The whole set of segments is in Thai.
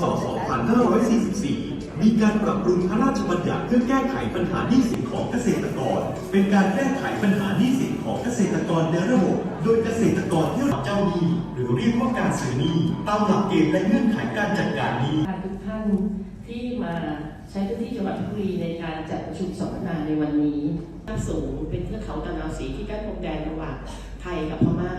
ศ 2544 มีการปรับปรุงพระราชบัญญัติเพื่อแก้ไขปัญหาหนี้สินของเกษตรกร เป็นการแก้ไขปัญหาหนี้สินของเกษตรกรในระบบ โดยเกษตรกรที่รับเจ้าหนี้หรือเรียกว่าการซื้อหนี้ตามหลักเกณฑ์และเงื่อนไขการจัดการหนี้ทุกท่านที่มาใช้พื้นที่จังหวัดพชรบุรีในการจัดประชุมสัมมนาในวันนี้ภาคสูงเป็นเทือกเขาตะนาวสีที่กั้นพรมแดนระหว่างไทยกับพม่า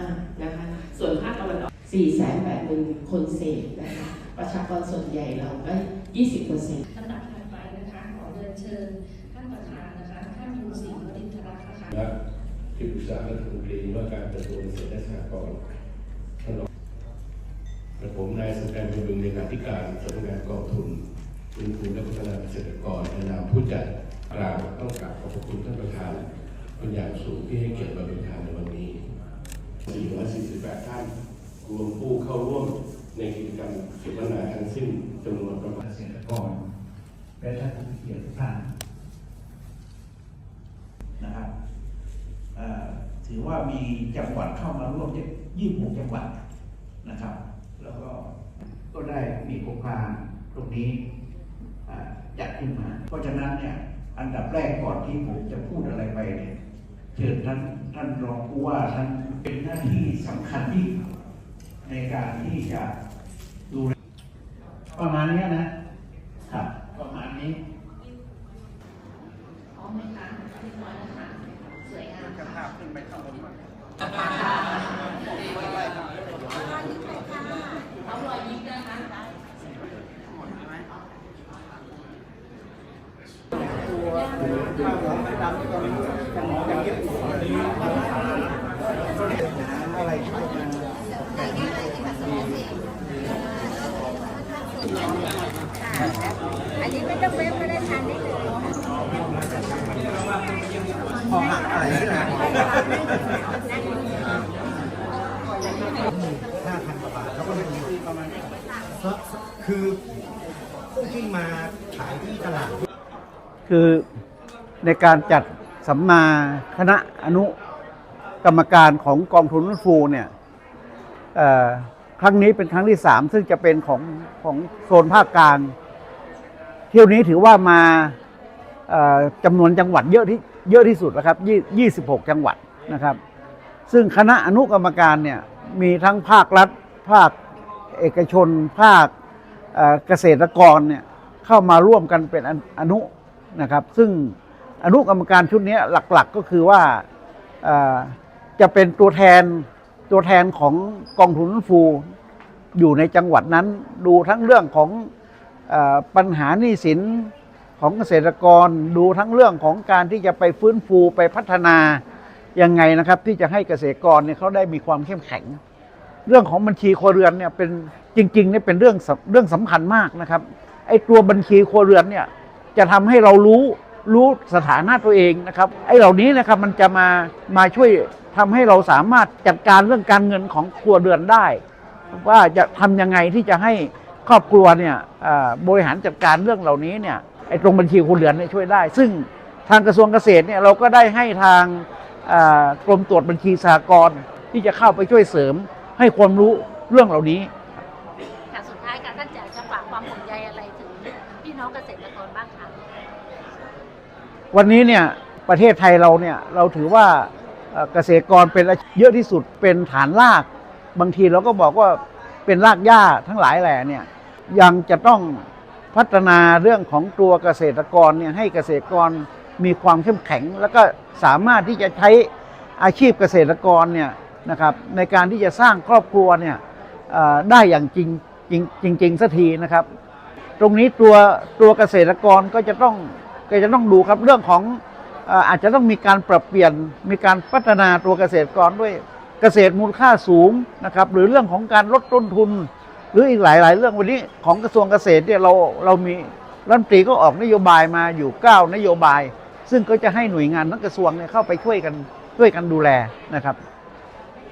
นะคะ ส่วนภาคตะวันออก4 8 0 0 0 0 คนเศษนะคะ ประชากรส่วนใหญ่เราก็ 20เปอร์เซ็นต์ลำดับถัดไปนะคะขอเรียนเชิญท่านประธานนะคะท่านยูศรีวรินทรักษ์นะคะและที่ปรึกษารัฐมนตรีว่าการกระทรวงเกษตรและสหกรณ์ท่านรองและผมนายสังกัดบำรุงเลขาธิการสำนักงานกองทุนฟื้นฟูและพัฒนาเกษตรกรในนามผู้จัดกล่าวต้องกราบขอบพระคุณท่านประธานเป็นอย่างสูงที่ให้เกียรติมาเป็นประธานในวันนี้448ท่านรวมผู้เข้าร่วม ในกิจกรรมเสวนาทั้งสิ้นจำนวนประมาณเกษตรกรและท่านผู้เกียรติทุกท่านนะครับถือว่ามีจังหวัดเข้ามาร่วม26จังหวัดนะครับ แล้วก็ก็ได้มีโครงการตรงนี้จัดขึ้นมา เพราะฉะนั้นเนี่ยอันดับแรกก่อนที่ผมจะพูดอะไรไปเนี่ยเชิญท่านท่านรองผู้ว่าท่านเป็นหน้าที่สำคัญที่ ในการที่จะดูแลประมาณเนี้ยนะครับ ประมาณนี้พร้อมไหมคะเรียบร้อยแล้วค่ะสวยงามค่ะเอารอยยิ้มนะคะอันนี้ ไม่ต้องเว้นก็ได้ทานได้เลยห้าพันกว่าบาทแล้วก็มีประมาณก็คือผู้ที่มาขายที่ตลาด คือในการจัดสัมมาคณะอนุกรรมการของกองทุนฟูเนี่ยครั้งนี้เป็นครั้งที่สามซึ่งจะเป็นของของโซนภาคกลาง เที่ยวนี้ถือว่ามาจำนวนจังหวัดเยอะที่เยอะที่สุดนะครับยี่26จังหวัดนะครับ ซึ่งคณะอนุกรรมการเนี่ยมีทั้งภาครัฐ ภาคเอกชน ภาคเกษตรกรเนี่ยเข้ามาร่วมกันเป็นอนุนะครับ ซึ่งอนุกรรมการชุดนี้หลักๆก็คือว่าจะเป็นตัวแทนตัวแทนของกองทุนฟูอยู่ในจังหวัดนั้นดูทั้งเรื่องของ ปัญหาหนี้สินของเกษตรกรดูทั้งเรื่องของการที่จะไปฟื้นฟูไปพัฒนายังไงนะครับ ที่จะให้เกษตรกรเนี่ยเขาได้มีความเข้มแข็ง เรื่องของบัญชีครัวเรือนเนี่ยเป็นจริงๆเนี่ยเป็นเรื่องเรื่องสำคัญมากนะครับไอ้ตัวบัญชีครัวเรือนเนี่ยจะทำให้เรารู้รู้สถานะตัวเองนะครับไอ้เหล่านี้นะครับมันจะมามาช่วยทำให้เราสามารถจัดการเรื่องการเงินของครัวเรือนได้ ว่าจะทำยังไงที่จะให้ ครอบครัวเนี่ยเอ่อบริหารจัดการเรื่องเหล่านี้เนี่ยไอ้ตรงบัญชีครัวเรือนเนี่ยช่วยได้ ซึ่งทางกระทรวงเกษตรเนี่ยเราก็ได้ให้ทางเอ่อกรมตรวจบัญชีสหกรณ์ที่จะเข้าไปช่วยเสริมให้ความรู้เรื่องเหล่านี้ค่ะสุดท้ายค่ะท่านอยากจะฝากความห่วงใยอะไรถึงพี่น้องเกษตรกรบ้างคะวันนี้เนี่ยประเทศไทยเราเนี่ยเราถือว่าเอ่อเกษตรกรเป็นอาชีพเยอะที่สุดเป็นฐานราก บางทีเราก็บอกว่าเป็นรากหญ้าทั้งหลายแหล่เนี่ย ยังจะต้องพัฒนาเรื่องของตัวเกษตรกรเนี่ยให้เกษตรกรมีความเข้มแข็ง แล้วก็สามารถที่จะใช้อาชีพเกษตรกรเนี่ยนะครับในการที่จะสร้างครอบครัวเนี่ยได้อย่างจริงจริงจริงสักทีนะครับ ตรงนี้ตัวตัวเกษตรกรก็จะต้องก็จะต้องดูครับเรื่องของอาจจะต้องมีการปรับเปลี่ยนมีการพัฒนาตัวเกษตรกรด้วยเกษตรมูลค่าสูงนะครับหรือเรื่องของการลดต้นทุน หรืออีกหลาย ๆ เรื่องวันนี้ของกระทรวงเกษตรเนี่ยเราเรามีรัฐมนตรีก็ออกนโยบายมาอยู่ 9 นโยบาย ซึ่งก็จะให้หน่วยงานทั้งกระทรวงเนี่ยเข้าไปช่วยกันช่วยกันดูแลนะครับ